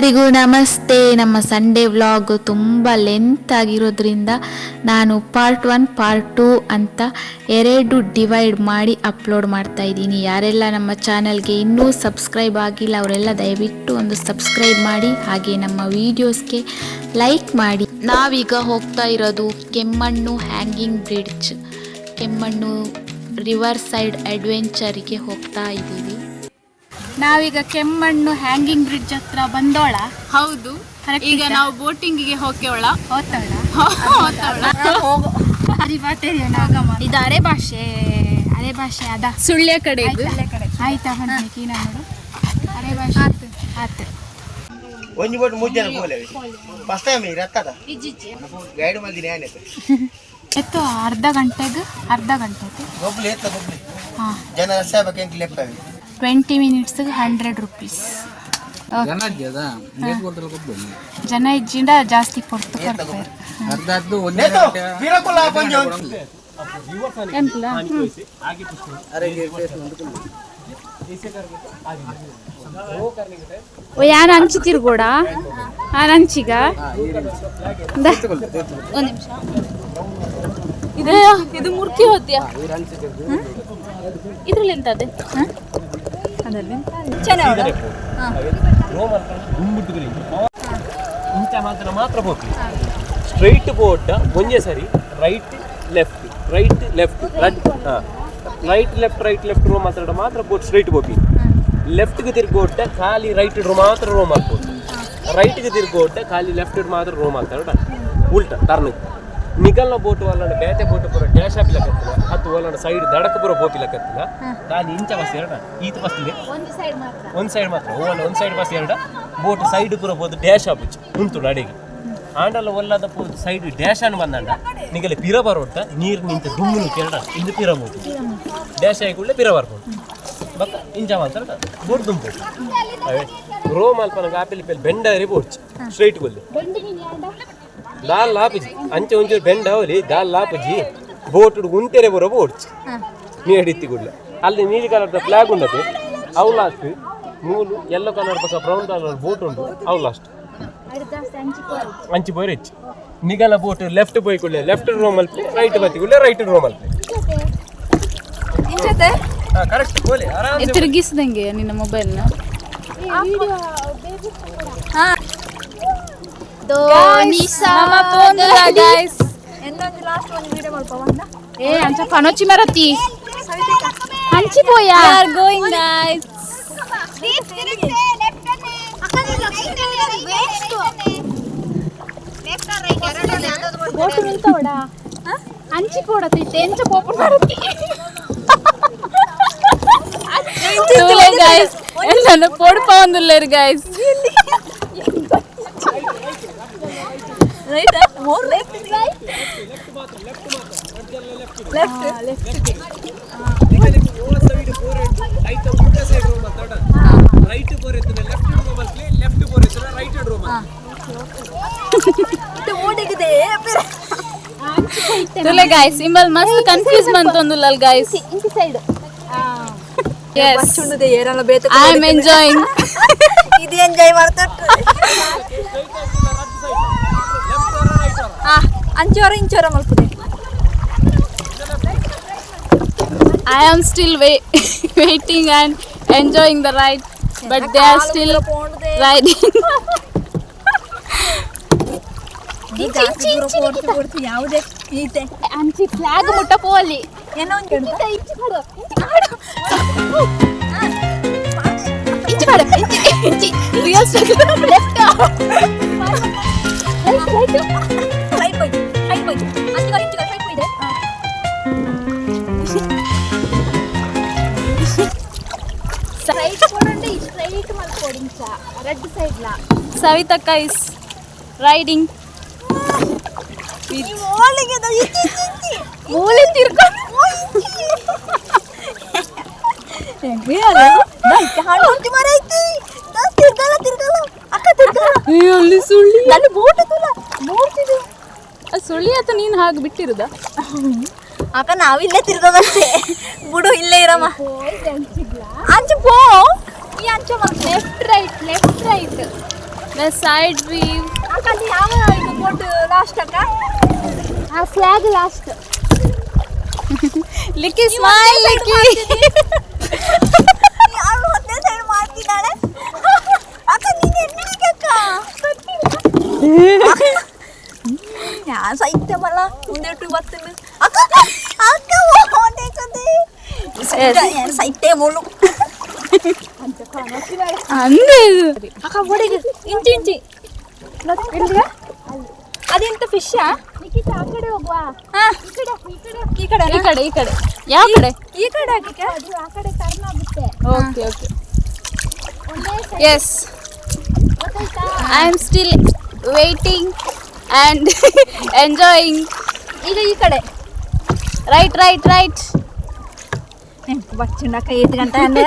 ಎಲ್ಲರಿಗೂ ನಮಸ್ತೆ. ನಮ್ಮ ಸಂಡೇ ವ್ಲಾಗ್ ತುಂಬ ಲೆಂತ್ ಆಗಿರೋದ್ರಿಂದ ನಾನು ಪಾರ್ಟ್ ಒನ್ ಪಾರ್ಟ್ ಟೂ ಅಂತ ಎರಡು ಡಿವೈಡ್ ಮಾಡಿ ಅಪ್ಲೋಡ್ ಮಾಡ್ತಾ ಇದ್ದೀನಿ. ಯಾರೆಲ್ಲ ನಮ್ಮ ಚಾನಲ್ಗೆ ಇನ್ನೂ ಸಬ್ಸ್ಕ್ರೈಬ್ ಆಗಿಲ್ಲ, ಅವರೆಲ್ಲ ದಯವಿಟ್ಟು ಒಂದು ಸಬ್ಸ್ಕ್ರೈಬ್ ಮಾಡಿ, ಹಾಗೆ ನಮ್ಮ ವೀಡಿಯೋಸ್ಗೆ ಲೈಕ್ ಮಾಡಿ. ನಾವೀಗ ಹೋಗ್ತಾ ಇರೋದು Kemmannu hanging bridge Kemmannu river side ಅಡ್ವೆಂಚರಿಗೆ ಹೋಗ್ತಾ ಇದ್ದೀವಿ. ನಾವೀಗ ಕೆಮ್ಮಣ್ಣು ಹ್ಯಾಂಗಿಂಗ್ ಬ್ರಿಡ್ಜ್ ಹತ್ರ ಬಂದೋಳ. ಹೌದು. ಈಗ? ನಾವು ಬೋಟಿಂಗಿಗೆ ಹೋಗ್ಯವಳ ಓದ್ತಾಳ ಇದು ಅರೆ ಭಾಷೆ ಅರೆ ಭಾಷೆ ಅದ. ಸುಳ್ಯ ಕಡೆ ಆಯ್ತಾ ಹೊಂದ್ಲಿಕ್ಕೆ ನಾನು ನೋಡು. ಅರೆ ಭಾಷೆ. ಆತು. ಒಂಜಿ ಬೋಟ್ ಮೂರು ಜನ ಪೋಲೆ ಫಸ್ಟ್ ಟೈಮ್ ರತ್ತದ ಗೈಡ್ ಮಂದಿ ನ್ಯಾಯ ಎತ್ತು ಅರ್ಧ ಗಂಟೆಗೆ ಅರ್ಧ ಗಂಟೆಗೆ ಹಾಂ. ಜನ ರಸ್ತೆ ಆಗ್ಬೇಕು ಎಂಕ್ ಲೆಪ್ಪ ಟ್ವೆಂಟಿ ಮಿನಿಟ್ಸ್ಗೆ ಹಂಡ್ರೆಡ್ ರುಪೀಸ್ ಜನ ಇದ್ಯದ ಲೇಟ್ ಕೊಡ್ತಾರೆ ಗೊತ್ತಿಲ್ಲ ಜನ ಇಜ್ಜಿಂದ ಜಾಸ್ತಿ ಕೊಡ್ತು ಕೊಡ್ತಾರೆ. ಅರ್ಧ ಅದ್ದು ಒಂದೇ ಓ ಯಾರು ನಾನು ಹಂಚಿಗ? ಒಂದು ನಿಮಿಷ. ಇದು ಇದು ಮುರ್ಕಿ ಹೋದ್ಯಾ? ಇದ್ರಲ್ಲಿ ಎಂತ ಅದೇ ಅದರಲ್ಲಿ ಇಂಚ ಮಾತ್ರ ಮಾತ್ರ ಹೋಗ್ಲಿ. ಸ್ಟ್ರೈಟ್ ಬೋಟ್ ಒಂದೇ ಸರಿ right left right left right left right left row ಮಾತಾಡ ಮಾತ್ರ ಬೋಟ್ ಸ್ಟ್ರೈಟ್ ಹೋಗಿ ಲೆಫ್ಟ್ಗೆ ತಿರ್ಗೋಟ ಖಾಲಿ ರೈಟ್ ಇಡ್ರು ಮಾತ್ರ ರೋ ಮಾಡ್ಬೋದು. ರೈಟ್ಗೆ ತಿರ್ಗೋಟ ಖಾಲಿ ಲೆಫ್ಟ್ ಮಾತ್ರ ರೋ ಮಾತಾಡ ಉಲ್ಟ ಟರ್ನ್ ನಿಗಲ್ನ ಬೋಟ್ ಒಲ್ಲಂಡ ಬೇತೆ ಬೋಟ್ ಪೂರ ಡ್ಯಾಶ್ ಹಾಪಿಲಕತ್ತಿಲ್ಲ ಅದು ಒಲ್ಲಂಡ ಸೈಡ್ ದಡಕ ಪೂರ ಬೋಪಿಲಕತ್ತಿಲ್ಲ ನಾನು ಇಂಚ ಬಸ್ ಎರಡ ಈತ ಬಸ್ ಇದೆ ಒಂದು ಸೈಡ್ ಮಾತ್ರ. ಓವಲ್ಲ ಒಂದು ಸೈಡ್ ಬಸ್ ಎರಡ ಬೋಟ್ ಸೈಡ್ ಪೂರ ಬೋದು ಡ್ಯಾಶ್ ಆಪುಚ್ಚು ಉಂಟು ಅಡಿಗೆ ಆಂಡಲ್ಲ ಒಲ್ಲದ ಸೈಡ್ ಡ್ಯಾಶ್ ಅನ್ನು ಬಂದಂಡ. ನಿಗಲೆ ಪಿರ ಬರೋಟ ನೀರು ನಿಂತ ದುಮ್ಮು ಕೆರಡ ಇಂದು ಪಿರ ಬೋದು ಡ್ಯಾಶ್ ಆಗಿ ಕೂಡಲೇ ಪಿರ ಬರ್ಬೋದು. ಬಕ್ಕ ಇಂಚ ಮಾತ್ರ ಬೋಟ್ ಅವೇ ರೋ ಮಲ್ಪನ ಗಾಪಿಲಿ ಪೆಲ್ ಬೆಂಡ ಬೋಟ್. ಸ್ಟ್ರೈಟ್ ಕೊಲ್ಲಿ ದಾಲ್ ಲಾಪಜಿ ಅಂಚೆ ಒಂಚೂರು ಬೆಂಡ ಅವಲಿ ದಾಲ್ ಲಾಪಜಿ ಬೋಟ್ ಉಂಟೆರೆ ಬರೋ ಬೋಡ್ಚ್ ನೀಡಿತ್ತಿ ಗುಡ್ಲ. ಅಲ್ಲಿ ನೀಲಿ ಕಲರ್ದ ಫ್ಲಾಗ್ ಉಂಡತೆ ಅವು ಲಾಸ್ಟ್ ಮೂಲು ಯೆಲ್ಲೋ ಕಲರ್ ಪಕ್ಕ ಬ್ರೌನ್ ಕಲರ್ ಬೋಟ್ ಉಂಟು ಅವು ಲಾಸ್ಟ್. ಅಂಚಿ ಬೋರ್ ಹೆಚ್ಚು. ನಿಗಲ ಬೋಟ್ ಲೆಫ್ಟ್ ಪೋಯ್ಕೊಳ್ಳೆ ಲೆಫ್ಟ್ ರೂಮ್ ಮಲ್ಪೆ ರೈಟ್ ಬತ್ತಿಕೊಳ್ಳೆ ರೈಟ್ ರೂಮ್ ಮಲ್ಪೆ. ಕರೆಕ್ಟ್ ಬೋಲೆ ಆರಾಮ್ ತಿರುಗಿಸ್ದಂಗೆ ನಿನ್ನ ಮೊಬೈಲ್ನ ಏ ಅಂಚ ಪನೋಚಿ ಮರತಿ ಹಂಚಿ ಪೋಯ ಗೋಯಿಂಗ್ ಗೈಸ್ ಬೋಟು ನಿಲ್ತವಡ ಹಂಚಿ ಪೋಡತಿ ಎಂಚ ಪೋಪು ಮರತಿ ಗೈಸ್ ಎಲ್ಲ ಪೋಡ್ ಪಾವಂದುಲ್ಲೇರು ಗೈಸ್ ರೈಟ್ ಬೋರ್ ಎತ್ತನೆ ಲೆಫ್ಟ್ ಮಾತ್ರ ಮಲ್ಪೆ ಲೆಫ್ಟ್ ಬೋರ್ ಎತ್ತನೆ ರೈಟ್ ರೋ ತುಲೆ ಗಾಯ್ಸ್ ಇಂಬಲ್ ಮಸ್ತ್ confuse ಬಂತೊಂದುಲ್ಲ guys yes I am enjoying ಇದು ಎಂಜಾಯ್ ಮಾಡ್ತಾ ಅಂಚೋರ ಇಂಚೋರ ಮಲ್ಪುದೆ I am still wait, waiting and enjoying the ride, but they are still riding. ಯಾವುದೇ ಈತೆ ಅಂಚಿ ಫ್ಲಾಗ್ ಮುಟ್ಟ ಪೋಲಿ ಏನೋ ಒಂದು ಇಂಚಿ ಮಾಡು ಇಂಚಿ ರಿಯಲ್ ಲೆಫ್ಟ್ ನಾನ್ ಇಸ್ ರೈಡಿಂಗ್ ಅಲ್ಲಿ ಸುಳ್ಳಿ ಬೋಟ್ ನೋಡ್ತಿದ್ದೆ ಆತ ನೀನು ಹಾಗೆ ಬಿಟ್ಟಿರುದ ಅಕ್ಕ ನಾವಿಲ್ಲೇ ತಿರ್ಗೋದಷ್ಟೇ ಬಿಡು ಇಲ್ಲೇ ಇರಮ್ಮ ಅಂಚು ಪೋ ಈ ಅಂಚು right left right The side view. ಅಕ್ಕ ನೀ ಯಾವ ಇದು ಬೋಟ್ ಲಾಸ್ಟ್ ಅಕ್ಕ ಆ flag last Licky smile, Licky. ಯಾರು ಹತ್ತನೇ ಸೈಡ್ ಮಾಡ್ತಿದ್ದಾಳೆ ಅಕ್ಕ ನೀನು ಎಲ್ಲಿಗೆ ಅಕ್ಕ ಯಾ ಸಾಹಿತ್ಯ ಬಲ್ಲ ಮುಂದೆ ಟು ಬರ್ತೀನಿ ಅಕ್ಕ ಅಕ್ಕ ಓಡೆ ಕದೆ ಸಾಹಿತ್ಯ ಬೋಲು ಅಂದೆ ಅಕ್ಕ ಓಡಿಗೆ ಇಂಚಿ ಇಂಚಿ ಎಲ್ಲಿಗೆ ಅದೆಂತ ಫಿಶ್ ಆ ಕಡೆ ಹೋಗುವ ಈ ಕಡೆ ಈ ಕಡೆ ಈ ಕಡೆ ಯಾವ ಕಡೆ ಈ ಕಡೆ ಹಾಕಿಕೆ ಅದು ಆ ಕಡೆ ಟರ್ನ್ ಆಗುತ್ತೆ ಓಕೆ ಓಕೆ ಒಂದೇ side ಎಸ್ ಗೊತ್ತಾಯ್ತಾ I am still waiting and enjoying ಈಗ ಈ ಕಡೆ ರೈಟ್ ರೈಟ್ ರೈಟ್ ನೆನಪು ಬಚ್ಚಿಂಡಕ್ಕ ಐದು ಗಂಟೆ ಅಂದ್ರೆ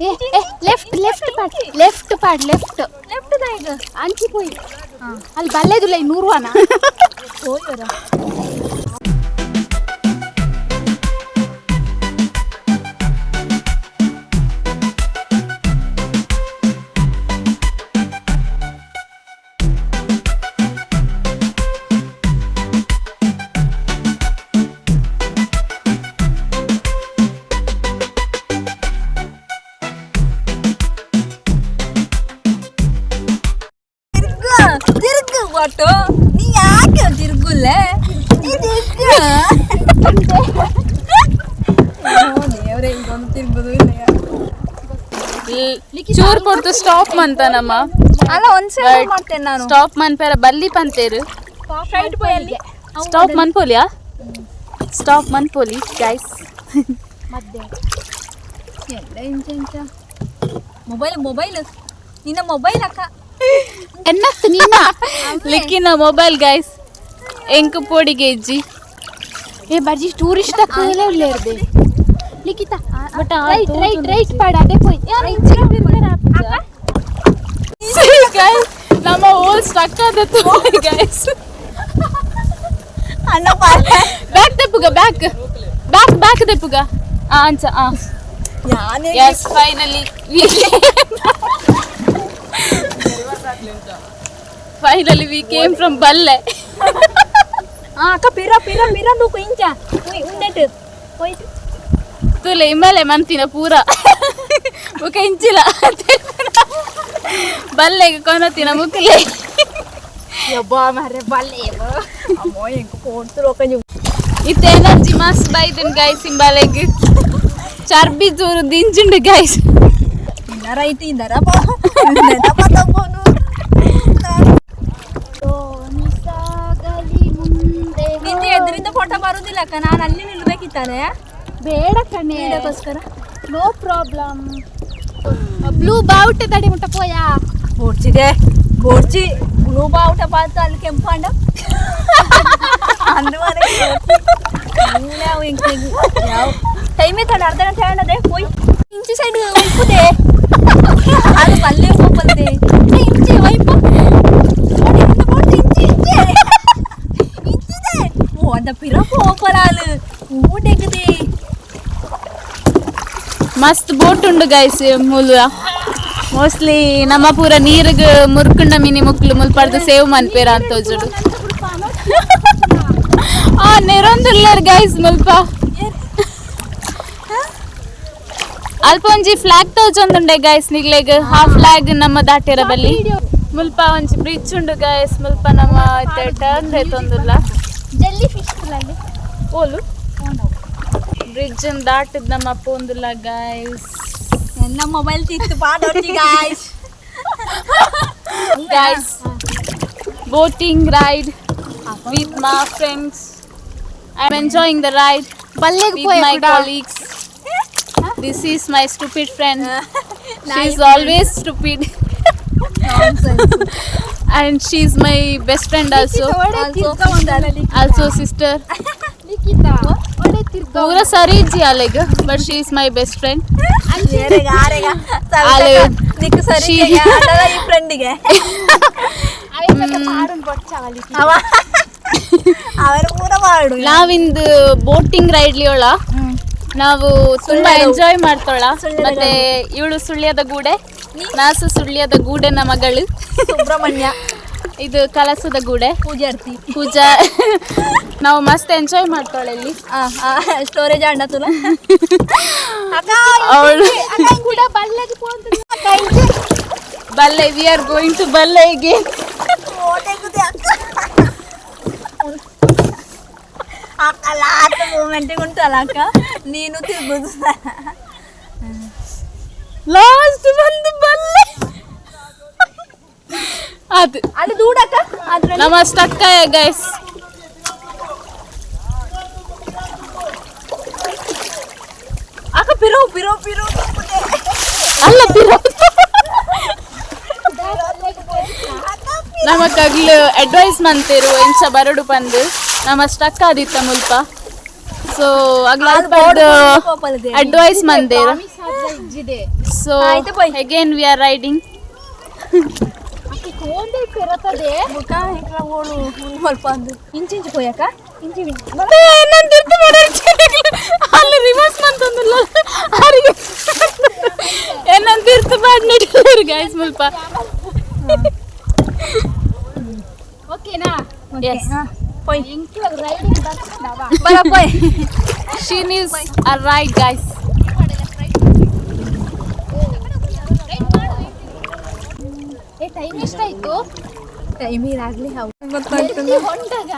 ಲೆಫ್ಟ್ ಲೆಫ್ಟ್ ಪಾಡ್ ಲೆಫ್ಟ್ ಪಾಡ್ ಲೆಫ್ಟ್ ಲೆಫ್ಟ್ ಅಂಚಿ ಪೋಯಿ ಅಲ್ಲಿ ಬಲ್ಲೆದುಲ್ಲ ನೂರು ನೂರುವನ? ಒಟ್ಟು? ನೀ ಯಾಕೆ ತಿರ್ಗುಲ್ಲೆ ದೇವ್ರೆ ಇದೊಂದು ಇಲ್ಲ ಚೂರ್ ಕೊಡ್ತು ಸ್ಟಾಪ್ ಮಂತನಮ್ಮ ಅಲ್ಲ ಒಂದ್ ಸಲ ಮಾಡ್ತೇನೆ ನಾನು. ಸ್ಟಾಪ್ ಮನ್ಪೇರ ಬಲ್ಲಿ ಪಂತೇರು ಸ್ಟಾಪ್ ಮನ್ಪೋಲಿಯಾ ಸ್ಟಾಪ್ ಮನ್ಪೋಲಿ ಗೈಸ್ ಮೊಬೈಲ್ ಮೊಬೈಲ್. ನಿನ್ನ ಮೊಬೈಲ್ ಅಕ್ಕ. ಎನ್ನತ್ತು ನಿನ್ನ ಲಿಕ್ಕಿನ ಮೊಬೈಲ್ ಗೈಸ್ ಎಂಕ್ ಪೋಡಿಗೆ ಇಜ್ಜಿ ಏ ಬಜ್ಜಿ ಟೂರಿಸ್ಟ್ ಅಕ್ಕದಲ್ಲೇ ಉಳ್ಳೇ ಇರ್ದೆ ಲಿಖಿತ ಬಟ್ ರೈಟ್ ರೈಟ್ ರೈಟ್ ಪಾಡ ಅದೇ ಪೋಯ್ ಗೈಸ್ ನಮ್ಮ ಓಲ್ ಸ್ಟಕ್ ಆದತ್ತು ಗೈಸ್ ಅಣ್ಣ ಪಾರ ಬ್ಯಾಕ್ ತೆಪ್ಪುಗ ಬ್ಯಾಕ್ ಬ್ಯಾಕ್ ಬ್ಯಾಕ್ ತೆಪ್ಪುಗ ಆ ಅಂಚ ಆ ಯಾನೇ yes finally finally we came from ಬಲ್ಲೆ ಆ ಅಕ್ಕ ಪಿರ ಪಿರ ಪಿರ ದೂಕು ಇಂಚ ಉಯ್ ಉಂಡೆಟ್ ಹೋಯ್ತು ತುಲೆ ಇಮ್ಮಲೆ ಮಂತಿನ ಪೂರ ಮುಖ ಇಂಚಿಲ ಬಲ್ಲೆಗೆ ಕೊನತಿನ ಮುಕ್ಲೆ ಯಬ್ಬ ಮಾರೆ ಬಲ್ಲೆ ಅಮ್ಮೋ ಹೆಂಗ್ ಕೊಡ್ತು ರೊಕ್ಕ ನೀವು ಇತ್ತ ಎನರ್ಜಿ ಮಸ್ತ್ ಬೈದನ್ ಗೈಸ್ ಇಂಬಲೆಗ್ ಚರ್ಬಿ ಚೂರು ದಿಂಚುಂಡು Naraitinda na po. Dapat po no. ನಿಂದು ಎದ್ರಿಂದ ಫೋಟೋ ಬರುದಿಲ್ಲ ಅಕ್ಕ ನಾನು ಅಲ್ಲಿ ನಿಲ್ಬೇಕಿತ್ತಾನೆ ಬೇಡ ಕಣೆ ಇದಕ್ಕೋಸ್ಕರ ನೋ ಪ್ರಾಬ್ಲಮ್ ಬ್ಲೂ ಬಾವುಟ ತಡಿ ಮುಟ್ಟ ಪೋಯ ಬೋಡ್ಸಿದೆ ಬೋಡ್ಸಿ ಬ್ಲೂ ಬಾವುಟ ಪಾತ್ರ ಅಲ್ಲಿ ಕೆಂಪಾಂಡ ಅಂದ್ರೆ ಯಾವ ಟೈಮೇ ತಾನು ಅರ್ಧ ಅಂತ ಹೇಳದೆ ಹೋಯ್ ಇಂಚು ಸೈಡ್ ಉಪ್ಪುದೇ ಒಯ್ಪುದೆ ಅದು ಬಲ್ಲೆ ಹೋಗ್ಬಂದೆ ಇಂಚಿ ಒಯ್ಪು ಇಂಚಿ ಇಂಚಿ ಇಂಚಿದೆ ಓ ಅಂದ ಪಿರಪ್ಪು ಹೋಗ್ಬರಾಲು ಊಟೆಗದೆ ಮಸ್ತ್ ಬೋಟ್ ಉಂಡು ಗೈಸ್ ಮೂಲ ಮೋಸ್ಟ್ಲಿ ನಮ್ಮ ಪೂರ ನೀರಿಗ್ ಮುರ್ಕುಂಡ ಮಿನಿ ಮುಕ್ಲು ಮುಲ್ಪಡ್ದು ಸೇವ್ ಮನ್ಪೇರ ಅಂತ ತೋಜುಡು ಆ ನೆರೊಂದುಲ್ಲೇರ್ ಗೈಸ್ ಮುಲ್ಪ ಅಲ್ಪ ಒಂಜಿ ಫ್ಲಾಗ್ ತೋಜೊಂದುಂಡೆ ಗೈಸ್ ನಿಗ್ಲೆಗ್. ಆ ಫ್ಲಾಗ್ ನಮ್ಮ ದಾಟಿರ ಬಲ್ಲಿ. ಮುಲ್ಪ ಒಂಜಿ ಬ್ರಿಡ್ಜ್ ಉಂಡು ಗೈಸ್ ಮುಲ್ಪ ನಮ್ಮ ಟರ್ನ್ ಹೇತೊಂದುಲ್ಲ ಜೆಲ್ಲಿ ಫಿಶ್ ಓಲು? ಬ್ರಿಡ್ಜ್ ದಾಟಿದ್ ನಮ್ಮ ಪೋಂದುಲ್ಲ ಗೈಸ್ ಎಲ್ಲ ಮೊಬೈಲ್ ತಿತ್ತು ಪಾಡೋಟಿ guys boating ride with my friends I am enjoying the ride ಬಲ್ಲೆಗೆ ಮೈ ಪೋಯ my ಕೂಡ colleagues this is my stupid friend. She is always stupid. And she is my best friend also also sister Likhita ಒಳ್ಳೆ ತಿರ್ಗ ಪೂರ ಸರಿ ಇಜ್ಜಿ ಅಲೆಗ್ but she is my best friend ಆಲೆ ನಿಕ್ಕು ಸರಿ She- ಆಡಲ್ಲ ಈ ಫ್ರೆಂಡಿಗೆ ಮಾರನ್ ಬೊಚ್ಚಾವಲಿ ಅವ ಅವರ ಪೂರ ಮಾಡು ನಾವಿಂದು ಬೋಟಿಂಗ್ ರೈಡ್ಲಿ ಒಳ ನಾವು ತುಂಬಾ ಎಂಜಾಯ್ ಮಾಡ್ತಾಳ. ಮತ್ತೆ ಇವಳು ಸುಳ್ಯದ ಗೂಡೆ. ನಾಸು ಸುಳ್ಯದ ಗೂಡೆನ ಮಗಳು. ಸುಬ್ರಹ್ಮಣ್ಯ. ಇದು ಕಲಸದ ಗೂಡೆ. ಪೂಜಾರ್ತಿ. ಪೂಜಾ. ನಾವು ಮಸ್ತ್ ಎಂಜಾಯ್ ಮಾಡ್ತಾಳೆ ಇಲ್ಲಿ. ಸ್ಟೋರೇಜ್ ಅಣ್ಣ ತುಲ. ಅವಳು ಕೂಡ ಬಲ್ಲೆಗೆ ಬಲ್ಲೆ ವಿ ಆರ್ ಗೋಯಿಂಗ್ ಟು ಬಲ್ಲೆಗೆ. ಫೋಟೋ ಎಕ್ಕುತ್ತೆ ಅಕ್ಕ ಅಕ್ಕ ಲಾಸ್ಟ್ ಮೂಮೆಂಟಿಗೆ ಉಂಟಲ್ಲ ಅಕ್ಕ ನೀನು ತಿರ್ಬೋದು ಲಾಸ್ಟ್ ಬಂದು ಬಲ್ಲೆ ಅದು ಅಲ್ಲಿ ದೂಡಕ್ಕ ಅದ್ರಲ್ಲಿ ನಮ್ಮ ಸ್ಟಕ್ಕ ಗೈಸ್ ಅಕ್ಕ ಪಿರೋ ಪಿರೋ ಪಿರೋ ಅಲ್ಲ ಬಿರೋ ನಮಕ್ಕಗ್ಲು ಅಡ್ವೈಸ್ ಮಂತೇರು ಎಂಚ ಬರಡು ಬಂದು ನಮ್ಮ ಸ್ಟಕ್ ಆದಿತ್ತ ಮುಲ್ಪ. ಸೊ ಅಗ್ಲ ಅಡ್ವೈಸ್ ಮಂದಿರ so. Again we are riding ಮುಖ ಹೆಂಗ ಸ್ವಲ್ಪ ಅಂದು. ಇಂಚಿಂಚು ಪೋಯಕ ಇಂಚಿ ಅಲ್ಲಿ ರಿವರ್ಸ್ ಮಂತಂದಿಲ್ಲ ಅವರಿಗೆ ಏನಂತ ಇರ್ತು ಗಾಯ್ಸ್ ನಡೀತಾರೆ ಗೈಸ್ ಮುಲ್ಪ. ಓಕೆನಾ? ಎಸ್ ಗೈಸ್ ಏ ಟೈಮ್ ಎಷ್ಟಾಯ್ತು ಟೈಮ್ ಇರಾಗ್ಲಿ ಹೌದು ಗೊತ್ತಾಗ್ತದೆ. ಹೊಂಡಗ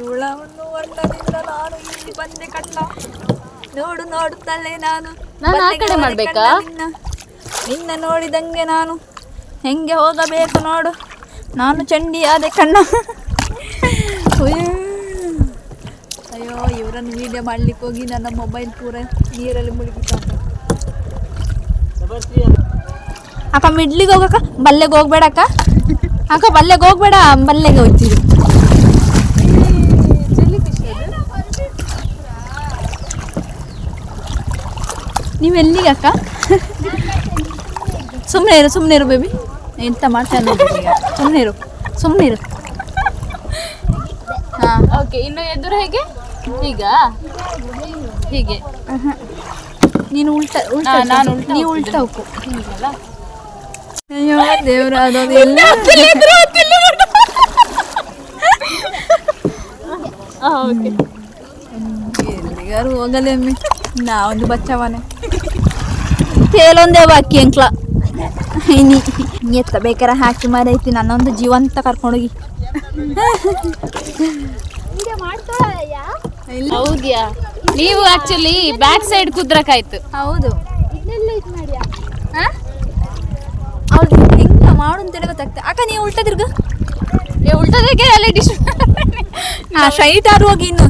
ಇವಳವನ್ನು ಹೊಂಡದಿಂದ ನಾನು ಇಲ್ಲಿ ಬಂದೆ ಕಣ್ಣ. ನೋಡು ನೋಡುತ್ತಲೇ ನಾನು. ನಾನು ಆ ಬಂದೆ ಕಡೆ ಮಾಡ್ಬೇಕಾ? ನಿನ್ನ. ನಿನ್ನ ನೋಡಿದಂಗೆ ನಾನು. ಹೆಂಗೆ ಹೋಗಬೇಕು ನೋಡು. ನಾನು ಚಂಡಿ ಆದೆ ಕಣ್ಣ. ಅಯ್ಯೋ. ಇವರನ್ನು ವಿಡಿಯೋ ಮಾಡ್ಲಿಕ್ಕೆ ಹೋಗಿ ನನ್ನ ಮೊಬೈಲ್ ಪೂರ ನೀರಲ್ಲಿ ಮುಳುಗಿತ್ತು ಅಕ್ಕ ಮಿಡ್ಲಿಗೆ ಹೋಗಕ್ಕ, ಬಲ್ಲೆಗೆ ಹೋಗ್ಬೇಡ ಅಕ್ಕ. ಅಕ್ಕ, ಬಲ್ಲೆಗೆ ಹೋಗ್ಬೇಡ, ಬಲ್ಲೆಗೆ ಹೋಗ್ತೀವಿ. ನೀವು ಎಲ್ಲಿಗೆ ಅಕ್ಕ? ಸುಮ್ಮನೆ ಇರು ಸುಮ್ಮನೆ ಇರು ಬೇಬಿ ಎಂತ ಮಾಡ್ತಾ ಸುಮ್ಮನೆ ಇರು ಸುಮ್ಮನೆ ಇರು. ಹಾಂ. ಓಕೆ ಇನ್ನು ಎದುರು ಹೇಗೆ? ಈಗ? ಹೀಗೆ. ನೀನು ಉಲ್ಟ ಉಲ್ಟ ನಾನು ನೀವು ಉಲ್ಟ ಹೋಗು. ಹೀಗಲ್ಲ? ಅಯ್ಯೋ ದೇವ್ರ ಅದೊಂದು ಎಲ್ಲ ಓಕೆ. ಎಲ್ಲಿಗಾರು ಹೋಗಲೇ ನಾ ಒಂದು ಬಚ್ಚವನೆ. ತೇಲೊಂದೇ ಬಾಕಿ ಅಂಕ್ಲ. ಎತ್ತ ಬೇಕಾರೆ ಹಾಕಿ ಮಾರೈತಿ ನನ್ನೊಂದು ಜೀವಂತ ಕರ್ಕೊಂಡೋಗಿ. ಹೌದ್ಯಾ? ನೀವು ಆಕ್ಚುಲಿ ಬ್ಯಾಕ್ ಸೈಡ್ ಕುದ್ರಕಾಯ್ತು. ಹೌದು. ಇದನ್ನೆಲ್ಲ ಇದು ಮಾಡಿಯ? ಅವ್ಳು ಹೆಂಗ ಮಾಡು ಅಂತೇಳಿ ಗೊತ್ತಾಗ್ತದೆ ಅಕ್ಕ ನೀವು ಉಲ್ಟದಿರ್ಗ ಏ ಉಲ್ಟದಕ್ಕೆ ಅಲ್ಲಿ ಡಿಶ್ ಹಾ ಸ್ಟ್ರೈಟ್ ಆರು ಹೋಗಿ ಇನ್ನು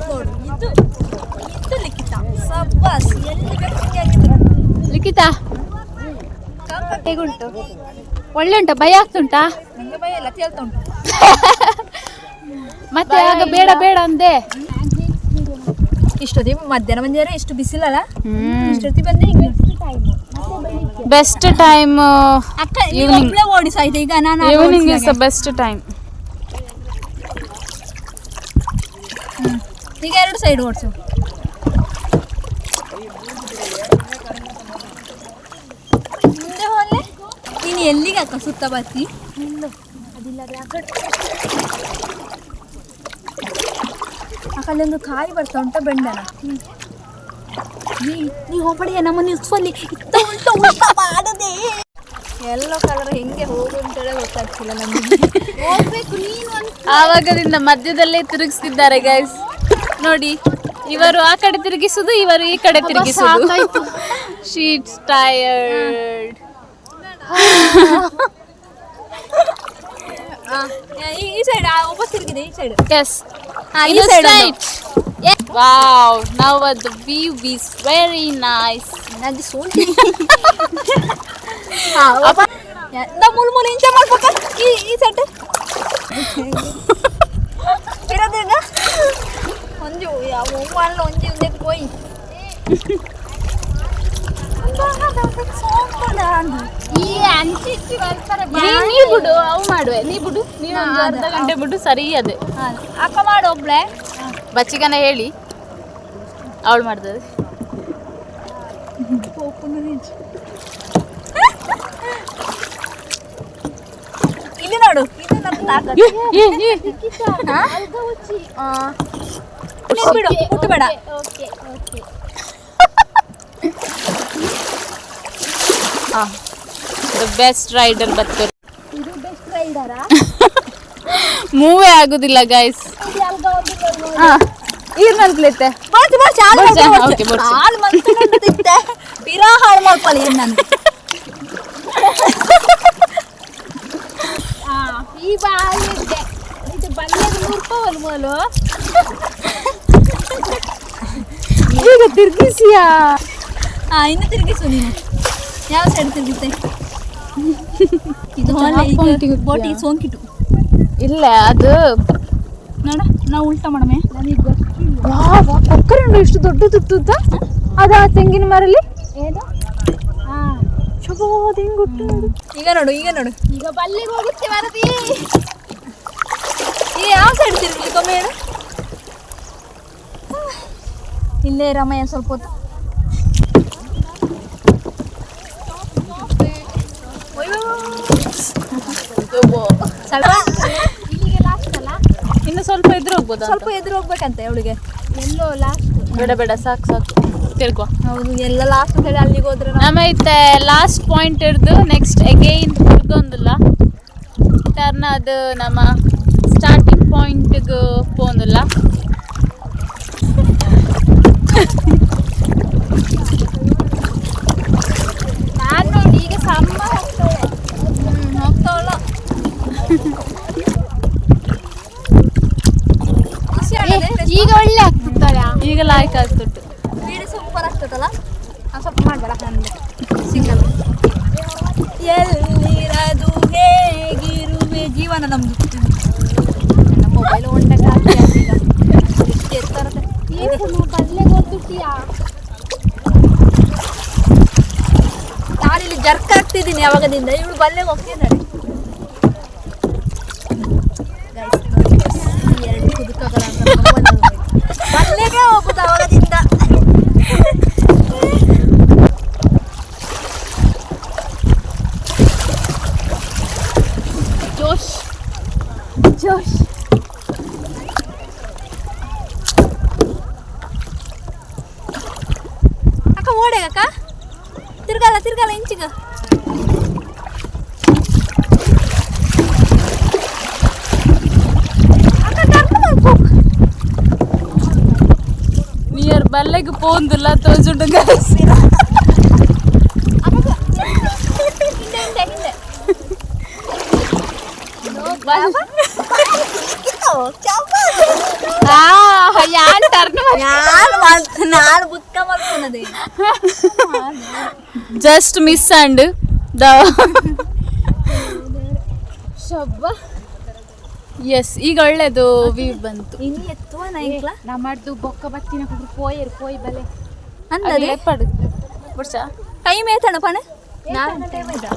ನೋಡು, ಇದು ಇದು ಲಿಖಿತ ಸಬ್ಬಾಸ್ ಎಲ್ಲಿ ಗಟ್ಟಿ ಆಗಿದ್ರು ಲಿಖಿತಾ ಹೇಗುಂಟು ಒಳ್ಳೆ ಉಂಟಾ ಭಯ ಆಗ್ತುಂಟಾ ನಂಗೆ ಭಯ ಇಲ್ಲ ತೇಳ್ತಾ ಉಂಟು ಮತ್ತೆ ಆಗ ಬೇಡ ಬೇಡ ಅಂದೆ ಇಷ್ಟೊತ್ತಿ ಮಧ್ಯಾಹ್ನ ಬಂದಿದ್ರೆ ಎಷ್ಟು ಬಿಸಿಲಲ್ಲ ಇಷ್ಟೊತ್ತಿ ಬಂದೆ ಹಿಂಗೆ ಬೆಸ್ಟ್ ಟೈಮ್ ಅಕ್ಕ ನೀವು Evening. ಒಬ್ಳೆ ಓಡಿಸಾಯ್ತು ಈಗ ನಾನು ಆಗ ಈವ್ನಿಂಗ್ ಇಸ್ ದ ಓಡಿಸಿದಾಗ. ಬೆಸ್ಟ್ ಟೈಮ್ ಈಗ ಎರಡು ಸೈಡ್ ಓಡಿಸು ಮುಂದೆ ಹೋಗ್ಲೆ ನೀನು ಎಲ್ಲಿಗೆ ಅಕ್ಕ ಸುತ್ತ ಬರ್ತಿ? ಅಕ್ಕ ಅಲ್ಲೊಂದು ಕಾಯಿ ಬರ್ತಾ ಉಂಟ ಬೆಂಡನ ನೀ ನೀ ಹೋಗ್ಬೇಡಿ ನಮ್ಮನ್ನು ಇಸ್ಫಲ್ಲಿ ಇತ್ತ ಉಂಟ ಮಾಡದೆ. ಎಲ್ಲೋ ಕಲರ್ ಹೆಂಗೆ ಹೋಗು ಅಂತೇಳಿ ಗೊತ್ತಾಗ್ತಿಲ್ಲ ನಮಗೆ. ಹೋಗ್ಬೇಕು ನೀನು ಆವಾಗದಿಂದ ಮಧ್ಯದಲ್ಲೇ ತಿರುಗಿಸ್ತಿದ್ದಾರೆ ಗೈಸ್ ನೋಡಿ ಇವರು ಆ ಕಡೆ ತಿರುಗಿಸುದು ಇವರು ಈ ಕಡೆ ತಿರುಗಿಸುದು. ಶೀಟ್ಸ್ ಟಯರ್ಡ್ ಈ ಸೈಡ್ ವಾಪಸ್ ತಿರುಗಿದೆ ಈ ಸೈಡ್ ಎಸ್ ಹಾ, ಈ side ಒಂದು. Right wow now the view is very nice ನಂದು ಸೋಂಟಿ ಎಂತ ಮುಲ್ ಮುಲ್ ಇಂಚ ಮಾಡ್ಬೇಕ ಈ ಈ ಸೆಟ್ ಇರೋದ್ರಿಂದ ಒಂಜು ಯಾವ ಅಲ್ಲ ಒಂಜಿ ಒಂದೇ ಹೋಯ್ ಈ ಅಂಚಿಚ್ಚಿ ಬರ್ತಾರೆ ನೀ ನೀ ಬಿಡು ಅವು ಮಾಡುವೆ. ನೀ ಬಿಡು ನೀ ಒಂದು ಅರ್ಧ ಗಂಟೆ ಬಿಡು ಸರಿ ಅದೇ. ಅಕ್ಕ ಮಾಡು ಒಬ್ಳೆ. ಬಚ್ಚಿಗನ ಹೇಳಿ. ಅವಳು ಮಾಡ್ತದೆ. ಇಲ್ಲಿ ನೋಡು ಇದು ತಾಕತ್ತು. ಬಿಡು ಮುಟ್ಟಬೇಡ okay okay. The best rider ಬತ್ತೂರು ಇದು ಬೆಸ್ಟ್ ರೈಡರಾ ಮೂವೇ ಆಗುದಿಲ್ಲ ಗೈಸ್ ಈಗ ನನ್ಕ್ಲೈತೆ ಬರ್ತಿ ಬರ್ತಿ ಹಾಲು ಮಂತ್ಕೊಂಡಿದ್ದೆ ತೀರಾ ಹಾಳು ಮಾಡ್ಕೊಳ್ಳಿ ನಾನು. ಹಾ ಈ ಬಾಲಿದ್ದೆ ಇದು. ಬಲ್ಲೆದು ರೂಪಾಯಿ ಮೊಲು. ಈಗ ತಿರ್ಗಿಸಿಯಾ? ಹಾ ಇನ್ನು ತಿರ್ಗಿಸು ನೀನು. ಯಾವ ಸೈಡ್ ತಿರುಗುತ್ತೆ ಇದು ಬೋಟಿಗೆ ಸೋಂಕಿಟ್ಟು ಇಲ್ಲ ಅದು ನೋಡ ನಾವು ಉಲ್ಟಾ ಮಾಡಮೆ. ಕೊಕ್ಕರೆ ಇಷ್ಟು ದೊಡ್ಡ ತುತ್ತುತ್ತ ಅದ ತೆಂಗಿನ ಮರಲಿ? ಏನು? ಹಾ ಈಗ ನೋಡು ಈಗ ನೋಡು. ಈಗ ಬಲ್ಲಿಗೆ ಹೋಗುತ್ತೆ ಮರದಿ ಈ ಯಾವ ಸೈಡ್ ತಿರುಗಲಿ ಕಮ್ಮಿ ಹೇಳು. ಇಲ್ಲೇ ರಮಯ್ಯ ಸ್ವಲ್ಪ ಹೊತ್ತು ಸ್ವಲ್ಪ ಇಲ್ಲಿಗೆ ಲಾಸ್ಟ್ ಅಲ್ಲ ಇನ್ನು ಸ್ವಲ್ಪ ಎದುರು ಹೋಗ್ಬೋದು ಸ್ವಲ್ಪ ಎದುರು ಹೋಗ್ಬೇಕಂತೆ ಅವಳಿಗೆ. ಎಲ್ಲೋ ಲಾಸ್ಟ್ ಬೇಡ ಬೇಡ ಸಾಕು ಸಾಕು. ತಿರ್ಗೋ. ಹೌದು ಎಲ್ಲ ಲಾಸ್ಟ್ ಹೇಳಿ ಅಲ್ಲಿಗೆ ಹೋದ್ರೆ ನಮ್ಮ ಇತ್ತೆ ಲಾಸ್ಟ್ ಪಾಯಿಂಟ್ ಹಿಡ್ದು ನೆಕ್ಸ್ಟ್ ಅಗೈನ್ ತಿರ್ಗೊಂದಿಲ್ಲ. ಟರ್ನ್ ಅದು ನಮ್ಮ ಸ್ಟಾರ್ಟಿಂಗ್ ಪಾಯಿಂಟ್ಗೆ ಪೋಂದಿಲ್ಲ ನಾನು ನೋಡಿ ಈಗ ಸಮ್ಮ ಹೋಗ್ತೇವೆ ಹ್ಮ್, ಹೋಗ್ತಾವಲ್ಲ ಖುಷಿ ಆಗದೆ ಈಗ ಒಳ್ಳೆ ಆಗ್ತದಲ್ಲ ಈಗ ಲಾಯ್ಕ್ ಆಗ್ತಿತ್ತು ವೀಡಿಯೋ ಸೂಪರ್ ಆಗ್ತದಲ್ಲ ಆ, ಸ್ವಲ್ಪ ಮಾಡಬೇಡ ನನಗೆ ಸಿಂಗಲ್ ಎಲ್ಲಿರದು ಹೇಗಿರುವೆ ಜೀವನ ನಮ್ದು. ನಮ್ಮ ಮೊಬೈಲ್ ಹೋಗ್ಬಿಟ್ಟಿಯಾ ನಾನಿಲ್ಲಿ ಜರ್ಕ್ ಆಗ್ತಿದ್ದೀನಿ ಯಾವಾಗದಿಂದ. ಇವಳು ಬಲ್ಲೆ ಹೋಗ್ತಿದ್ದಾರೆ ಎರಡು ಕುದುಕಗಳ. ಬಲ್ಲೆಗೆ ಹೋಗುದು ಅವಾಗದಿಂದ ಜೋಶ್ ಜೋಶ್ ಅಕ್ಕ ಓಡೆ ಅಕ್ಕ ತಿರ್ಗಲ್ಲ ತಿರ್ಗಲ್ಲ ಇಂಚಿಗ ನಿಯರ್ ಬಲ್ಲೆಗೆ ಪೋಂದಿಲ್ಲ ತೋಜುಂಡು ಗೈಸ್ ಹಿಂದೆ ಹಿಂದೆ ಹಿಂದೆ ಯಾನ್ ಎಸ್ ಈಗ ಒಳ್ಳೇದು ವ್ಯೂ ಬಂತು. ಇನ್ನು ಎತ್ತುವ ನೈಕ್ಲ ನಮ್ಮದು ಬೊಕ್ಕ ಬತ್ತಿನ ಕುಡ್ರು ಪೋಯರ್ ಪೋಯ್ ಬಲೆ. ಅಂದದೆ ಪಡು. ಬಿಡ್ಸಾ? ಟೈಮ್ ಏತಣ ಪಣ? ಟೈಮ್ ಆಯ್ತಾ?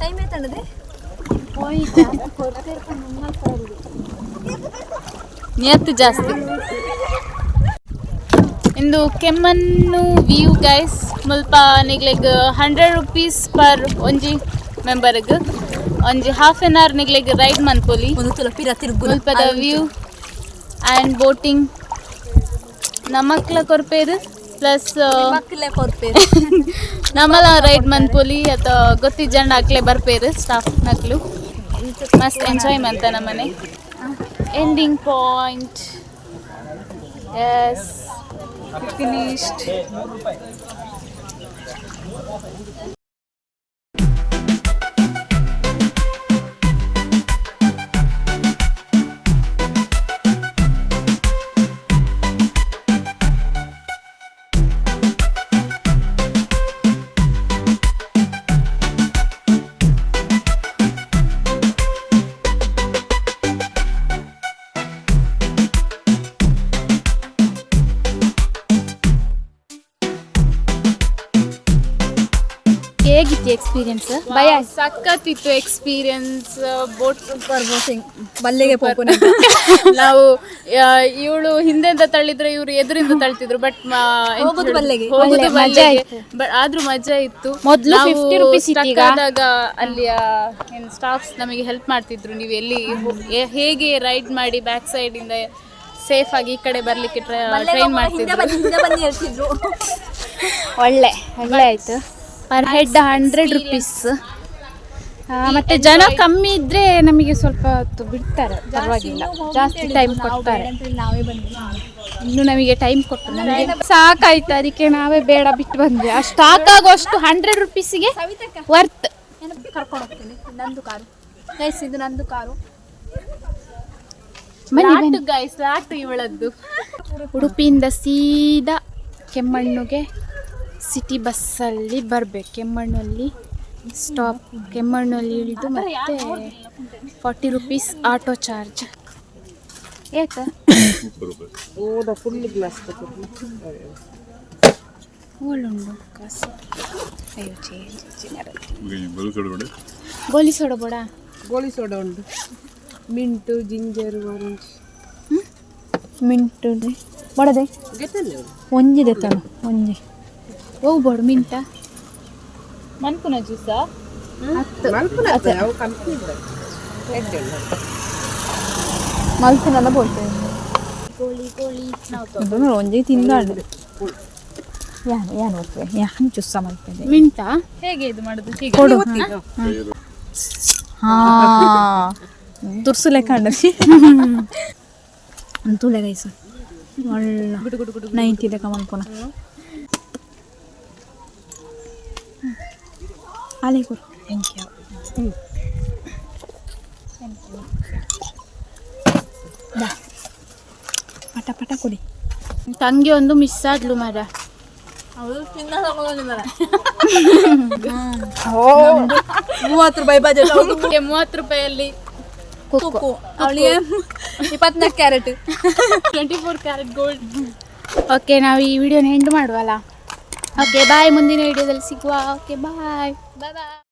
ಟೈಮ್ ಏತಣ್ಣದೆ? ಪೋಯ್ ನಿಯತ್ತು ಜಾಸ್ತಿ. ಇಂದು ಕೆಮ್ಮನ್ನು ವ್ಯೂ ಗೈಸ್ ಮುಲ್ಪ ನಿಗ್ಲೆಗ್ ಹಂಡ್ರೆಡ್ ರುಪೀಸ್ ಪರ್ ಒಂಜಿ ಮೆಂಬರ್ಗ್ ಒಂಜಿ ಹಾಫ್ ಎನ್ ಅವರ್ ನಿಗ್ಲೆಗ್ ರೈಡ್ ಮನ್ಪೊಲಿ ಒಂದು ತುಲ ಪಿರ ತಿರುಗು ಮುಲ್ಪದ ವ್ಯೂ ಆ್ಯಂಡ್ ಬೋಟಿಂಗ್ ನಮಕ್ಲ ಕೊರ್ಪೇರು ಪ್ಲಸ್ ನಮ್ಮಲ್ಲ ಕೊರ್ಪೇರು ನಮ್ಮಲ ರೈಡ್ ಮನ್ಪೊಲಿ ಅಥವಾ ಗೊತ್ತಿ ಜನ ಹಾಕ್ಲೆ ಬರ್ಪೇರು ಸ್ಟಾಫ್ ನಕ್ಲು ಮಸ್ತ್ ಎಂಜಾಯ್ ಮಂತ ನಮ್ಮನೆ. Ending point yes finished experience ಭಯ ಸಖತ್ತಿತ್ತು ಎಕ್ಸ್ಪೀರಿಯನ್ಸ್ ಬೋಟ್ ಸೂಪರ್ ಬೋಟಿಂಗ್ ಬಲ್ಲೆಗೆ ಪೋಪುನ. ನಾವು ಇವಳು ಹಿಂದೆಂದ ತಳ್ಳಿದ್ರೆ ಇವ್ರು ಎದುರಿಂದ ತಳ್ತಿದ್ರು ಬಟ್ ಹೋಗುದು ಬಲ್ಲೆಗೆ. ಹೋಗುದು ಬಲ್ಲೆಗೆ ಬಟ್ ಆದ್ರೂ ಮಜಾ ಇತ್ತು. ಮೊದ್ಲು ನಾವು 50 rupees ಇತ್ತು ಈಗ. ಆದಾಗ ಅಲ್ಲಿಯ ಸ್ಟಾಫ್ಸ್ ನಮಗೆ ಹೆಲ್ಪ್ ಮಾಡ್ತಿದ್ರು. ನೀವು ಎಲ್ಲಿ ಹೇಗೆ ರೈಡ್ ಮಾಡಿ ಬ್ಯಾಕ್ ಸೈಡ್ ಇಂದ ಸೇಫ್ ಆಗಿ ಈ ಕಡೆ ಬರ್ಲಿಕ್ಕೆ ಟ್ರೈನ್ ಮಾಡ್ತಿದ್ರು. ಒಳ್ಳೆ ಒಳ್ಳೆ ಆಯ್ತು. ಪರ್ ಹೆಡ್ ಹಂಡ್ರೆಡ್ ರುಪೀಸ್ ಮತ್ತೆ ಜನ ಕಮ್ಮಿ ಇದ್ರೆ ನಮಗೆ ಸ್ವಲ್ಪ ಹೊತ್ತು ಬಿಡ್ತಾರೆ ಪರವಾಗಿಲ್ಲ. ಜಾಸ್ತಿ ಟೈಮ್ ಕೊಡ್ತಾರೆ. ಇನ್ನು ನಮಗೆ ಟೈಮ್ ಕೊಟ್ಟು ನಮಗೆ ಸಾಕಾಯ್ತು ಅದಕ್ಕೆ ನಾವೇ ಬೇಡ ಬಿಟ್ಟು ಬಂದ್ವಿ. ಅಷ್ಟು ಸಾಕಾಗುವಷ್ಟು ಹಂಡ್ರೆಡ್ ರುಪೀಸಿಗೆ ವರ್ತ್ ಕರ್ಕೊಂಡು ಹೋಗ್ತೀನಿ. ನಂದು ಕಾರು. ಗೈಸ್ ಇದು ನಂದು ಕಾರು. ಗೈಸ್ ಇವಳದ್ದು. ಉಡುಪಿಯಿಂದ ಸೀದಾ ಕೆಮ್ಮಣ್ಣುಗೆ ಸಿಟಿ ಬಸ್ಸಲ್ಲಿ ಬರಬೇಕು. ಕೆಮ್ಮಣ್ಣಲ್ಲಿ ಸ್ಟಾಪ್ ಕೆಮ್ಮಣ್ಣಲ್ಲಿ ಇಳಿದು ಮತ್ತೆ ಫಾರ್ಟಿ ರುಪೀಸ್ ಆಟೋ ಚಾರ್ಜ್ ಏತ? ಒಳ್ಳುಂಡು ಕಾಸು. ಅಯ್ಯೋ ಗೋಲಿ ಸೋಡ ಬೋಡ. ಗೋಳಿ ಸೋಡ ಉಂಟು. ಮಿಂಟು ಜಿಂಜರ್ ಆರೆಂಜ್ ಮಿಂಟು ಬಡದೆ? ಒಂಜಿದೆ ತಾನು ಒಂಜಿ. ಹೋಗ್ ಬೋಡು ಮಿಂಟ ಮನ್ಪುನ ಜ್ಯೂಸ ಬೋಲ್ತೇವೆ ಇದು ಒಂಜಿ ತಿಂದಾಡು ಯಾನು ಯಾನು ಹೋಗ್ತೇವೆ ಯಾನು ಚುಸ್ಸ ಮಲ್ತೇವೆ ಮಿಂಟ? ಹೇಗೆ ಇದು ಮಾಡುದು? ಕೊಡು. ಹಾ. ದುರ್ಸುಲೆ ಅಂತೂ ಲೆಕ್ಕ ಒಳ್ಳೆ ನೈಂಟಿ ಲೆಕ್ಕ ಮಲ್ಕೊನ ಕೊಡು ಥ್ಯಾಂಕ್ ಯು ಪಟ ಪಟ ಕೊಡಿ. ತಂಗಿ ಒಂದು ಮಿಸ್ ಆದ್ಲು ಮರ ಮೂವತ್ತು ರೂಪಾಯಿ ಬಜೆಟ್ ಮೂವತ್ತು ರೂಪಾಯಲ್ಲಿ ಕುಕ್ಕು ಅವಳಿಗೆ ಇಪ್ಪತ್ನಾಲ್ಕು carat. Twenty four carat gold okay ನಾವು ಈ ವಿಡಿಯೋನ ಎಂಡ್ ಮಾಡುವಲ್ಲ. ಓಕೆ ಬಾಯ್ ಮುಂದಿನ ವಿಡಿಯೋದಲ್ಲಿ ಸಿಗುವ. ಓಕೆ ಬಾಯ್ ಬಾಯ್ ಬಾಯ್